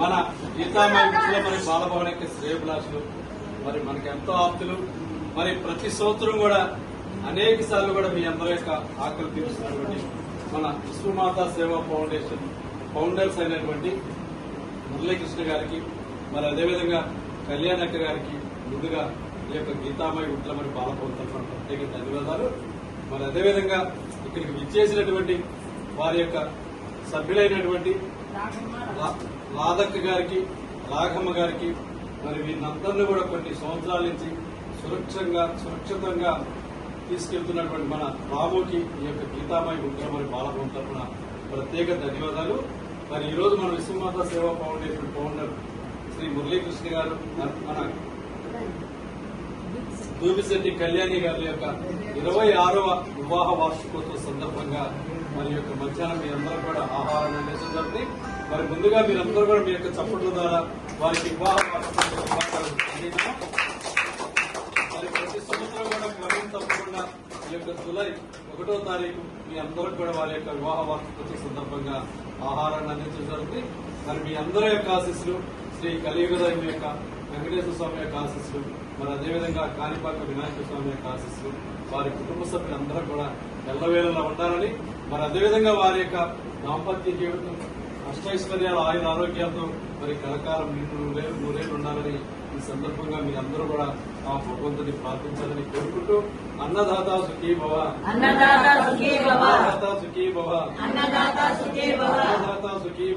మన గీతామయ విద్యలో మరి బాలభవన్ యొక్క శ్రేయభిలాషులు మరి మనకి ఎంతో ఆప్తులు. మరి ప్రతి సంవత్సరం కూడా అనేక సార్లు కూడా మీ అందరి యొక్క ఆకలి తీరుస్తున్నటువంటి మన విశ్వమాత సేవా ఫౌండేషన్ ఫౌండర్స్ అయినటువంటి మురళీకృష్ణ గారికి మరి అదేవిధంగా కళ్యాణక్క గారికి ముందుగా ఈ యొక్క గీతామయ విద్యల మరి బాలభవన్ తరఫున ప్రత్యేక ధన్యవాదాలు. మరి అదేవిధంగా ఇక్కడికి విచ్చేసినటువంటి వారి యొక్క సభ్యులైనటువంటి లాదక్క గారికి రాఘమ్మ గారికి మరి వీరినందరినీ కూడా కొన్ని సంవత్సరాల నుంచి సురక్షంగా సురక్షితంగా తీసుకెళ్తున్నటువంటి మన రాముకి ఈ యొక్క గీతామయ ఉగ్ర మరి బాలభవన్ తరఫున ప్రత్యేక ధన్యవాదాలు. మరి ఈరోజు మన విశ్వమాత సేవా ఫౌండేషన్ ఫౌండర్ శ్రీ మురళీకృష్ణ గారు మన- మన కళ్యాణి గారి యొక్క ఇరవై ఆరవ వివాహ వార్షికోత్సవ సందర్భంగా మరి యొక్క మధ్యాహ్నం మీ అందరూ కూడా ఆహారం అందించడం జరిగింది. మరి ముందుగా మీరందరూ కూడా మీ యొక్క చప్పట్ల ద్వారా వారికి వివాహ వార్షికోత్సవ మరి ప్రతి సంవత్సరం కూడా క్రమం తప్పకుండా ఈ యొక్క జూలై ఒకటో తారీఖు మీ అందరూ కూడా వారి యొక్క వివాహ వార్షికోత్సవ సందర్భంగా ఆహారాన్ని అందించడం జరుగుతుంది మరి మీ అందరి యొక్క ఆశీస్సులు శ్రీ కలియుగ యొక్క వెంకటేశ్వర స్వామి యొక్క ఆశీస్సులు మరి అదేవిధంగా కాణిపాక వినాయక స్వామి యొక్క ఆశీస్సులు వారి కుటుంబ సభ్యులందరూ కూడా ఎల్లవేళలా ఉండాలని మరి అదేవిధంగా వారి యొక్క దాంపత్య జీవితం అష్టైశ్వర్యాల ఆయుర ఆరోగ్యాలతో మరి కలకాలం నూరేళ్ళు నూరేళ్ళు ఉండాలని ఈ సందర్భంగా మీ అందరూ కూడా ఆ భగవంతుని ప్రార్థించాలని కోరుకుంటూ అన్నదాత సుఖీ భవ. అన్నదాత సుఖీ భవ. అన్నదాత సుఖీ భవ. అన్నదాత సుఖీ భవ. అన్నదాత సుఖీ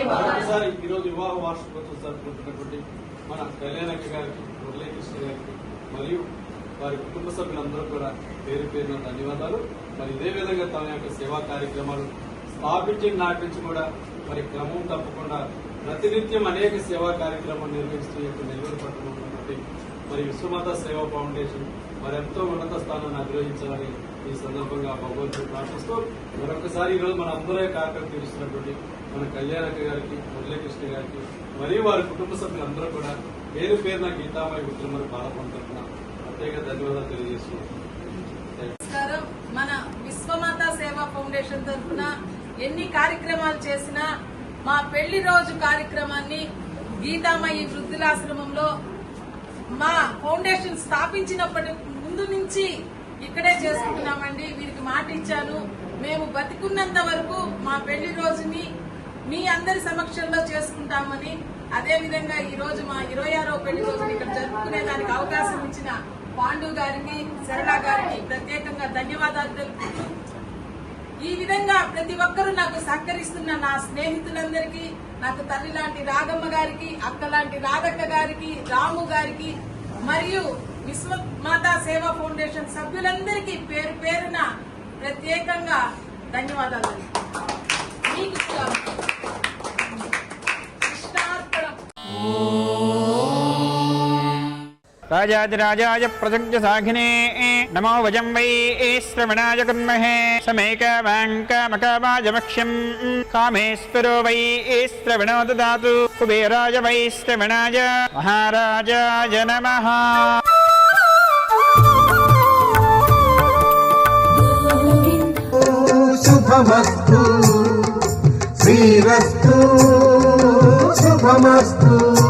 భవ. మరొకసారి వివాహ వార్షికోత్సవం జరుపుకుంటున్నటువంటి మన కళ్యాణక్క గారికి మురళీకృష్ణ గారికి మరియు వారి కుటుంబ సభ్యులందరూ కూడా పేరు పేరున ధన్యవాదాలు. మరి ఇదే విధంగా తమ యొక్క సేవా కార్యక్రమాలు స్థాపించిన నాటి నుంచి కూడా మరి క్రమం తప్పకుండా ప్రతినిత్యం అనేక సేవా కార్యక్రమాలు నిర్వహిస్తూ యొక్క నెల్లూరు పట్టణంలో మరి విశ్వమాత సేవా ఫౌండేషన్ మరి ఎంతో ఉన్నత స్థానాన్ని అధిరోహించాలని ఈ సందర్భంగా భగవంతుడు ప్రార్థిస్తూ మరొకసారి ఈరోజు మన అందరూ కార్యక్రమం తీరుస్తున్నటువంటి మన కళ్యాణక గారికి మురళీకృష్ణ గారికి మరియు వారి కుటుంబ సభ్యులందరూ కూడా పేరు పేరున గీతామయ మిత్రులు బాధపడుతున్న ప్రత్యేక ధన్యవాదాలు తెలియజేస్తున్నాం నమస్కారం. మన విశ్వమాత సేవా ఫౌండేషన్ తరఫున ఎన్ని కార్యక్రమాలు చేసినా మా పెళ్ళి రోజు కార్యక్రమాన్ని గీతామయి వృద్ధులాశ్రమంలో మా ఫౌండేషన్ స్థాపించినప్పటి ముందు నుంచి ఇక్కడే చేసుకుంటున్నామండి. వీరికి మాట ఇచ్చాను. మేము బతికున్నంత వరకు మా పెళ్ళి రోజుని మీ అందరి సమక్షంలో చేసుకుంటామని అదే విధంగా ఈ రోజు మా ఇరవై ఆరో పెళ్ళి రోజును ఇక్కడ జరుపుకునే దానికి అవకాశం ఇచ్చిన పాండు గారికి సరళ గారికి ప్రత్యేకంగా ధన్యవాదాలు తెలుపుతూ ఈ విధంగా ప్రతి ఒక్కరూ నాకు సహకరిస్తున్న నా స్నేహితులందరికీ నాకు తల్లి లాంటి రాగమ్మ గారికి అక్క లాంటి రాధక్క గారికి రాము గారికి మరియు విశ్వమాతా సేవా ఫౌండేషన్ సభ్యులందరికీ పేరు పేరున ప్రత్యేకంగా ధన్యవాదాలు మీకు రాజాదిరాజాయ ప్రసజ్ఞ సాఘినే. నమో వజం వై శ్రవణాయ కుర్మహే. సమేకవాంకమకవాజమక్ష్యం కామేశ్వరో వై శ్రవణో దాతు. కుబేరాయ వై శ్రవణాయ. మహారాజాయ నమ. శుభమస్తు. శ్రీరస్తు. శుభమస్తు.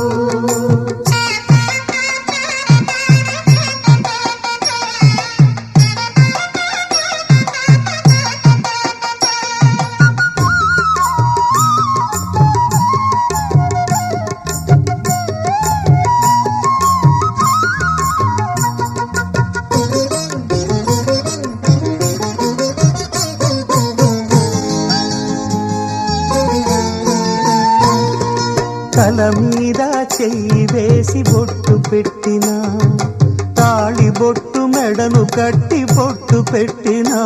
తల మీద చెయ్యి వేసి బొట్టు పెట్టిన. తాళి బొట్టు మెడను కట్టి బొట్టు పెట్టినా.